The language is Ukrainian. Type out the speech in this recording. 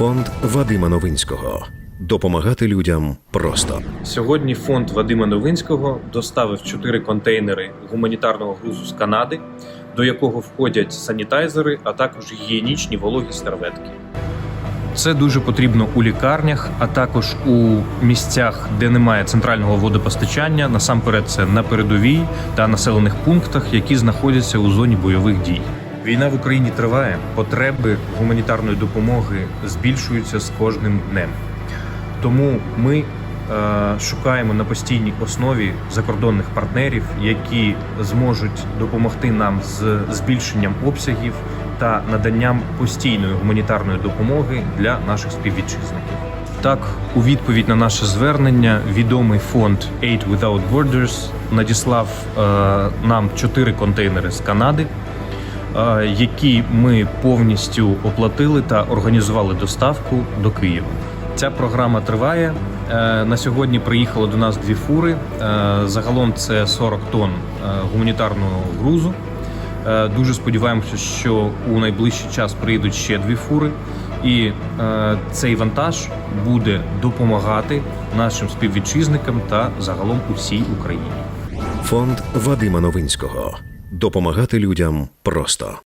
Фонд Вадима Новинського. Допомагати людям просто. Сьогодні фонд Вадима Новинського доставив чотири контейнери гуманітарного грузу з Канади, до якого входять санітайзери, а також гігієнічні вологі серветки. Це дуже потрібно у лікарнях, а також у місцях, де немає центрального водопостачання. Насамперед, це на передовій та населених пунктах, які знаходяться у зоні бойових дій. Війна в Україні триває. Потреби гуманітарної допомоги збільшуються з кожним днем. Тому ми е, шукаємо на постійній основі закордонних партнерів, які зможуть допомогти нам з збільшенням обсягів та наданням постійної гуманітарної допомоги для наших співвітчизників. Так, у відповідь на наше звернення, відомий фонд Aid Without Borders надіслав е, нам чотири контейнери з Канади, які ми повністю оплатили та організували доставку до Києва. Ця програма триває. Е, На сьогодні приїхало до нас дві фури. Е, Загалом це 40 тонн е, гуманітарного грузу. Дуже сподіваємося, що у найближчий час приїдуть ще дві фури, і цей вантаж буде допомагати нашим співвітчизникам та загалом усій Україні. Фонд Вадима Новинського. Допомагати людям просто.